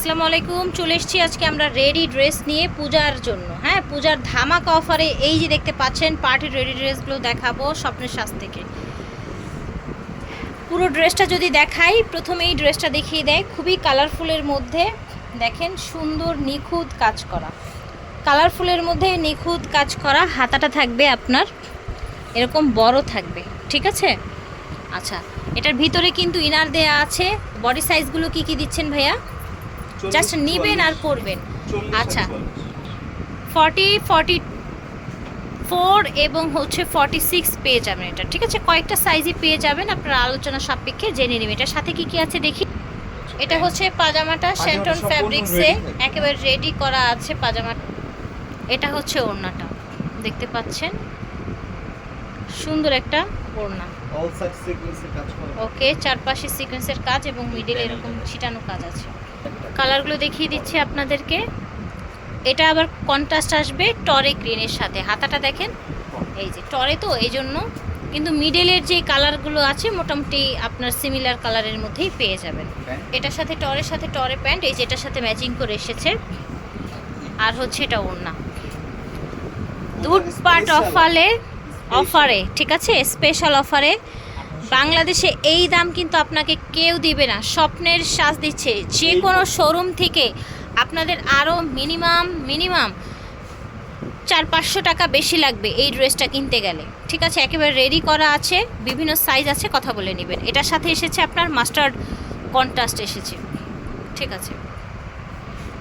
আসসালামু আলাইকুম, চলে এসেছি আজকে আমরা রেডি ড্রেস নিয়ে পূজার জন্য। হ্যাঁ পূজার ধামাকা অফারে এই যে দেখতে পাচ্ছেন পার্টির রেডি ড্রেসগুলো দেখাবো স্বপ্নের সাজ থেকে। পুরো ড্রেসটা যদি দেখাই প্রথমে এই ড্রেসটা দেখিয়ে দেয়, খুবই কালারফুলের মধ্যে। দেখেন, সুন্দর নিখুঁত কাজ করা। কালারফুলের মধ্যে নিখুঁত কাজ করা, হাতাটা থাকবে আপনার, এরকম বড় থাকবে, ঠিক আছে? আচ্ছা এটার ভিতরে কিন্তু ইনার দেয়া আছে। বডি সাইজগুলো কি কি দিচ্ছেন ভাইয়া? জাস্ট নিবেন আর পরবেন আচ্ছা। ফর্টি ফর্টি ফোর এবং হচ্ছে ফর্টি সিক্স পেয়ে যাবেন এটা। ঠিক আছে? কয়েকটা সাইজই পেয়ে যাবেন আপনার আলোচনা সাপেক্ষে জেনে নেবেন। এটার সাথে কি কি আছে দেখি? এটা হচ্ছে পাজামাটা সম্পূর্ণ ফ্যাব্রিক্সে একেবারে রেডি করা আছে পাজামা। এটা হচ্ছে ওড়নাটা। দেখতে পাচ্ছেন? সুন্দর একটা ওড়না। অল সাইড সিকোয়েন্সে কাজ করা ওকে চারপাশে সিকোয়েন্সের কাজ এবং মিডিলে এরকম ছিটানো কাজ আছে। কালারগুলো দেখিয়ে দিচ্ছি আপনাদেরকে। এটা আবার কন্ট্রাস্ট আসবে টরে গ্রিনের সাথে। হাতাটা দেখেন। এই যে টরে তো এই জন্য। কিন্তু মিডলের যে কালারগুলো আছে মোটামুটি আপনার সিমিলার কালারের মধ্যেই পেয়ে যাবেন। এটার সাথে টরের সাথে টরে প্যান্ট এই যে এটার সাথে ম্যাচিং করে এসেছে। আর হচ্ছে এটা ওড়না। দুটপাট অফারে অফারে, ঠিক আছে? স্পেশাল অফারে। বাংলাদেশে এই দাম কিন্তু আপনাকে কেউ দিবে না। স্বপ্নের সাজ দিচ্ছে। যে কোনো শোরুম থেকে আপনাদের আরও মিনিমাম মিনিমাম চার পাঁচশো টাকা বেশি লাগবে এই ড্রেসটা কিনতে গেলে। ঠিক আছে? একেবারে রেডি করা আছে। বিভিন্ন সাইজ আছে, কথা বলে নেবেন। এটার সাথে এসেছে আপনার মাস্টার্ড কন্ট্রাস্ট এসেছে। ঠিক আছে?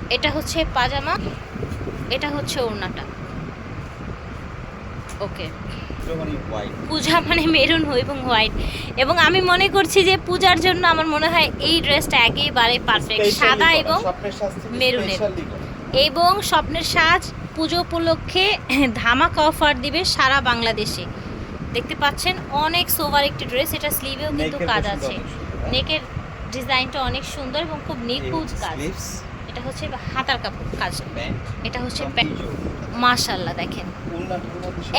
এটা হচ্ছে পাজামা, এটা হচ্ছে ওড়নাটা। ওকে পূজা মানে মেরুন এবং হোয়াইট এবং আমি মনে করছি যে পূজার জন্য আমার মনে হয় এই ড্রেসটা একেবারে পারফেক্ট সাদা এবং মেরুনের। এবং স্বপ্নের সাজ পুজো উপলক্ষে ধামাকা অফার দিবে সারা বাংলাদেশে। দেখতে পাচ্ছেন অনেক সোভার একটি ড্রেস এটা স্লিভেও কিন্তু কাজ আছে। নেকের ডিজাইনটা অনেক সুন্দর এবং খুব নিখুঁত কাজ। এটা হচ্ছে হাতার কাপড় কাজ। এটা হচ্ছে মাশাল্লাহ দেখেন।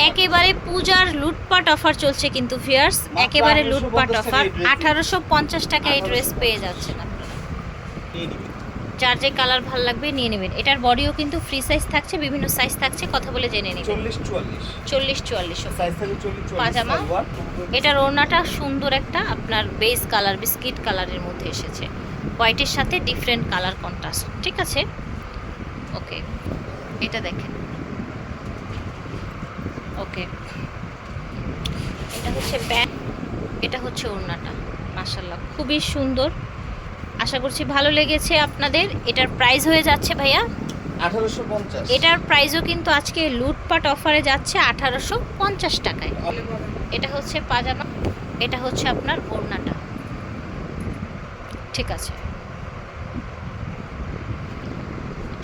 একেবারে পূজার লুটপাট অফার চলছে কিন্তু ফিয়ার্স একেবারে লুটপাট অফার। আঠারোশো পঞ্চাশ টাকায় এই ড্রেস পেয়ে যাচ্ছেন আপনারা যার যে কালার ভালো লাগবে নিয়ে নেবেন। এটার বডিও কিন্তু ফ্রি সাইজ থাকছে বিভিন্ন সাইজ থাকছে কথা বলে জেনে নেবেন। চল্লিশ চুয়াল্লিশ। পাজামা। এটার ওড়নাটা সুন্দর একটা আপনার বেস কালার বিস্কিট কালারের মধ্যে এসেছে। হোয়াইটের সাথে ডিফারেন্ট কালার কন্ট্রাস্ট ঠিক আছে? ওকে এটা দেখেন। ওকে এটা হচ্ছে ব্যাগ এটা হচ্ছে ওড়নাটা মাশাল্লাহ খুবই সুন্দর। আশা করছি ভালো লেগেছে আপনাদের। এটার প্রাইস হয়ে যাচ্ছে ভাইয়া। আঠারোশো পঞ্চাশ। এটার প্রাইসও কিন্তু আজকে লুটপাট অফারে যাচ্ছে আঠারোশো পঞ্চাশ টাকায়। এটা হচ্ছে পাজামা এটা হচ্ছে আপনার ওড়নাটা। ঠিক আছে।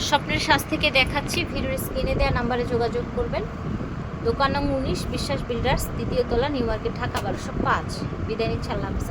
স্বপ্নের শ্বাস থেকে দেখাচ্ছি ভিডিওর স্ক্রিনে দেওয়া নাম্বারে যোগাযোগ করবেন। দোকান নং উনিশ বিশ্বাস বিল্ডার্স দ্বিতীয় তলা নিউ মার্কেট ঢাকা বারোশো পাঁচ। বিদায় নিচ্ছে আল্লাহ হাফিজ